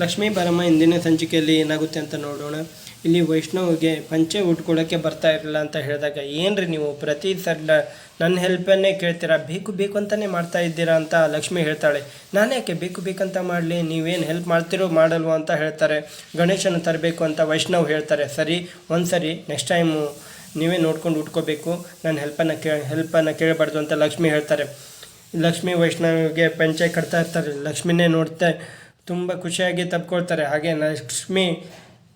ಲಕ್ಷ್ಮೀ ಬಾರಮ್ಮ ಇಂದಿನ ಸಂಚಿಕೆಯಲ್ಲಿ ಏನಾಗುತ್ತೆ ಅಂತ ನೋಡೋಣ. ಇಲ್ಲಿ ವೈಷ್ಣವಿಗೆ ಪಂಚೆ ಉಟ್ಕೊಳ್ಳೋಕ್ಕೆ ಬರ್ತಾ ಇರಲಿಲ್ಲ ಅಂತ ಹೇಳಿದಾಗ, ಏನ್ರಿ ನೀವು ಪ್ರತಿ ಸಲ ನನ್ನ ಹೆಲ್ಪನ್ನೇ ಕೇಳ್ತೀರಾ? ಬೇಕು ಬೇಕು ಅಂತಲೇ ಮಾಡ್ತಾ ಇದ್ದೀರಾ ಅಂತ ಲಕ್ಷ್ಮಿ ಹೇಳ್ತಾಳೆ. ನಾನು ಯಾಕೆ ಬೇಕು ಬೇಕಂತ ಮಾಡಲಿ? ನೀವೇನು ಹೆಲ್ಪ್ ಮಾಡ್ತಿರೋ ಮಾಡಲ್ವೋ ಅಂತ ಹೇಳ್ತಾರೆ. ಗಣೇಶನ ತರಬೇಕು ಅಂತ ವೈಷ್ಣವ್ ಹೇಳ್ತಾರೆ. ಸರಿ ಒಂದು ಸರಿ ನೆಕ್ಸ್ಟ್ ಟೈಮು ನೀವೇ ನೋಡ್ಕೊಂಡು ಉಟ್ಕೋಬೇಕು. ನಾನು ಹೆಲ್ಪನ್ನು ಕೇ ಹೆಲ್ಪನ್ನು ಕೇಳಬಾರ್ದು ಅಂತ ಲಕ್ಷ್ಮಿ ಹೇಳ್ತಾರೆ. ಲಕ್ಷ್ಮಿ ವೈಷ್ಣವಿಗೆ ಪಂಚೆ ಕಟ್ತಾ ಇರ್ತಾರೆ. ಲಕ್ಷ್ಮಿನೇ ನೋಡ್ತಾ ತುಂಬ ಖುಷಿಯಾಗಿ ತಪ್ಕೊಳ್ತಾರೆ. ಹಾಗೆ ಲಕ್ಷ್ಮಿ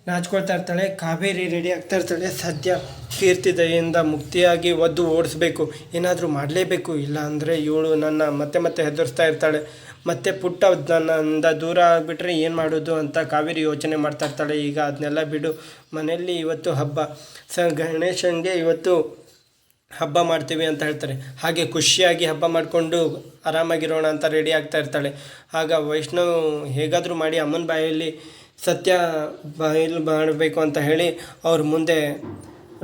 ನಾಚ್ಕೊಳ್ತಾ ಇರ್ತಾಳೆ. ಕಾವೇರಿ ರೆಡಿ ಆಗ್ತಾ ಇರ್ತಾಳೆ. ಸದ್ಯ ಕೀರ್ತಿ ದಯಿಂದ ಮುಕ್ತಿಯಾಗಿ ಒದ್ದು ಓಡಿಸ್ಬೇಕು. ಏನಾದರೂ ಮಾಡಲೇಬೇಕು. ಇಲ್ಲ ಅಂದರೆ ಇವಳು ನನ್ನ ಮತ್ತೆ ಮತ್ತೆ ಹೆದರಿಸ್ತಾ ಇರ್ತಾಳೆ. ಮತ್ತೆ ಪುಟ್ಟ ನನ್ನಿಂದ ದೂರ ಆಗಿಬಿಟ್ರೆ ಏನು ಮಾಡೋದು ಅಂತ ಕಾವೇರಿ ಯೋಚನೆ ಮಾಡ್ತಾ ಇರ್ತಾಳೆ. ಈಗ ಅದನ್ನೆಲ್ಲ ಬಿಡು. ಮನೆಯಲ್ಲಿ ಇವತ್ತು ಹಬ್ಬ. ಸ ಗಣೇಶನಿಗೆ ಇವತ್ತು ಹಬ್ಬ ಮಾಡ್ತೀವಿ ಅಂತ ಹೇಳ್ತಾರೆ. ಹಾಗೆ ಖುಷಿಯಾಗಿ ಹಬ್ಬ ಮಾಡಿಕೊಂಡು ಆರಾಮಾಗಿರೋಣ ಅಂತ ರೆಡಿ ಆಗ್ತಾ ಇರ್ತಾಳೆ. ಆಗ ವೈಷ್ಣವ್ ಹೇಗಾದರೂ ಮಾಡಿ ಅಮ್ಮನ ಬಾಯಲ್ಲಿ ಸತ್ಯ ಬಾಯಲ್ಲಿ ಮಾಡಬೇಕು ಅಂತ ಹೇಳಿ ಅವ್ರ ಮುಂದೆ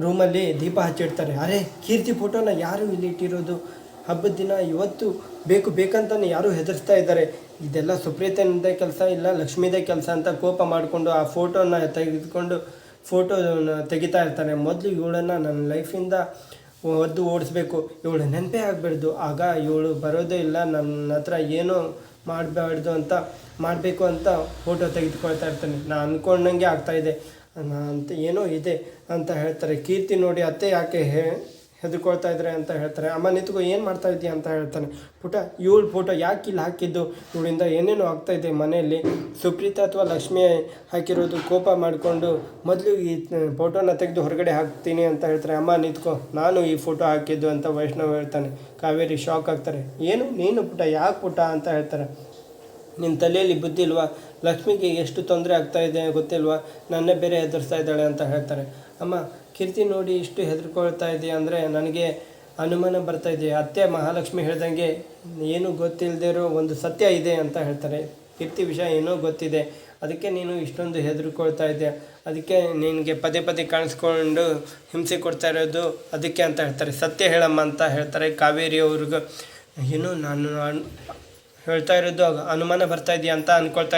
ರೂಮಲ್ಲಿ ದೀಪ ಹಚ್ಚಿಡ್ತಾರೆ. ಅರೆ ಕೀರ್ತಿ ಫೋಟೋನ ಯಾರು ಇಲ್ಲಿ ಇಟ್ಟಿರೋದು? ಹಬ್ಬದ ದಿನ ಇವತ್ತು ಬೇಕು ಬೇಕಂತಾನೆ ಯಾರು ಹೆದರ್ಸ್ತಾ ಇದ್ದಾರೆ? ಇದೆಲ್ಲ ಸುಪ್ರೀತನದೇ ಕೆಲಸ ಇಲ್ಲ, ಲಕ್ಷ್ಮೀದೇ ಕೆಲಸ ಅಂತ ಕೋಪ ಮಾಡಿಕೊಂಡು ಆ ಫೋಟೋನ ತೆಗೆದುಕೊಂಡು ಫೋಟೋನ ತೆಗಿತಾ ಇರ್ತಾರೆ ಮೊದಲು ಇವಳನ್ನು ನನ್ನ ಲೈಫಿಂದ ಒದ್ದು ಓಡಿಸ್ಬೇಕು. ಇವಳು ನೆನಪೇ ಆಗಬಾರ್ದು ಆಗ ಇವಳು ಬರೋದೇ ಇಲ್ಲ. ನನ್ನ ಹತ್ರ ಏನೋ ಮಾಡಬಾರ್ದು ಅಂತ, ಮಾಡಬೇಕು ಅಂತ ಫೋಟೋ ತೆಗೆದುಕೊಳ್ತಾ ಇರ್ತಾನೆ. ನಾನು ಅಂದ್ಕೊಂಡಂಗೆ ಆಗ್ತಾಯಿದೆ ಅಂತ ಏನೋ ಇದೆ ಅಂತ ಹೇಳ್ತಾರೆ. ಕೀರ್ತಿ ನೋಡಿ ಅತ್ತೆ ಯಾಕೆ ಹೇ ಹೆದರ್ಕೊಳ್ತಾ ಇದ್ರೆ ಅಂತ ಹೇಳ್ತಾರೆ, ಅಮ್ಮ, ನಿಂತ್ಕೊ, ಏನು ಮಾಡ್ತಾ ಇದ್ದೀಯ ಅಂತ ಹೇಳ್ತಾನೆ. ಪುಟ ಇವಳು ಫೋಟೋ ಯಾಕೆ ಇಲ್ಲಿ ಹಾಕಿದ್ದು? ಇವಳಿಂದ ಏನೇನೋ ಆಗ್ತಾ ಇದೆ ಮನೆಯಲ್ಲಿ. ಸುಪ್ರೀತಾ ಅಥವಾ ಲಕ್ಷ್ಮಿ ಹಾಕಿರೋದು ಕೋಪ ಮಾಡಿಕೊಂಡು ಮೊದಲು ಈ ಫೋಟೋನ ತೆಗೆದು ಹೊರಗಡೆ ಹಾಕ್ತೀನಿ ಅಂತ ಹೇಳ್ತಾರೆ. ಅಮ್ಮ, ನಿಂತ್ಕೊ, ನಾನು ಈ ಫೋಟೋ ಹಾಕಿದ್ದು ಅಂತ ವೈಷ್ಣವ್ ಹೇಳ್ತಾನೆ. ಕಾವೇರಿ ಶಾಕ್ ಆಗ್ತಾರೆ. ಏನು? ನೀನು ಪುಟ ಯಾಕೆ ಪುಟ ಅಂತ ಹೇಳ್ತಾರೆ. ನಿನ್ನ ತಲೆಯಲ್ಲಿ ಬುದ್ಧಿ ಇಲ್ವಾ ಲಕ್ಷ್ಮಿಗೆ ಎಷ್ಟು ತೊಂದರೆ ಆಗ್ತಾ ಇದೆ ಗೊತ್ತಿಲ್ವಾ? ನನ್ನ ಬೇರೆ ಹೆದರ್ಸ್ತಾ ಇದ್ದಾಳೆ ಅಂತ ಹೇಳ್ತಾರೆ. ಅಮ್ಮ, ಕೀರ್ತಿ ನೋಡಿ ಇಷ್ಟು ಹೆದರ್ಕೊಳ್ತಾ ಇದೆಯಾ ಅಂದರೆ ನನಗೆ ಅನುಮಾನ ಬರ್ತಾ ಇದೆ ಅತ್ತೆ ಮಹಾಲಕ್ಷ್ಮಿ ಹೇಳ್ದಂಗೆ ಏನು ಗೊತ್ತಿಲ್ಲದೆ ಇರೋ ಒಂದು ಸತ್ಯ ಇದೆ ಅಂತ ಹೇಳ್ತಾರೆ. ಕೀರ್ತಿ ವಿಷಯ ಏನೋ ಗೊತ್ತಿದೆ. ಅದಕ್ಕೆ ನೀನು ಇಷ್ಟೊಂದು ಹೆದರ್ಕೊಳ್ತಾ ಇದೆಯಾ. ಅದಕ್ಕೆ ನಿನಗೆ ಪದೇ ಪದೇ ಕಾಣಿಸ್ಕೊಂಡು ಹಿಂಸೆ ಕೊಡ್ತಾ ಇರೋದು ಅದಕ್ಕೆ ಅಂತ ಹೇಳ್ತಾರೆ. ಸತ್ಯ ಹೇಳಮ್ಮ ಅಂತ ಹೇಳ್ತಾರೆ ಕಾವೇರಿ ಅವ್ರಿಗೂ ಏನು ನಾನು ಹೇಳ್ತಾ ಇರೋದು ಅನುಮಾನ ಬರ್ತಾ ಇದೆಯಾ ಅಂತ ಅನ್ಕೊಳ್ತಾ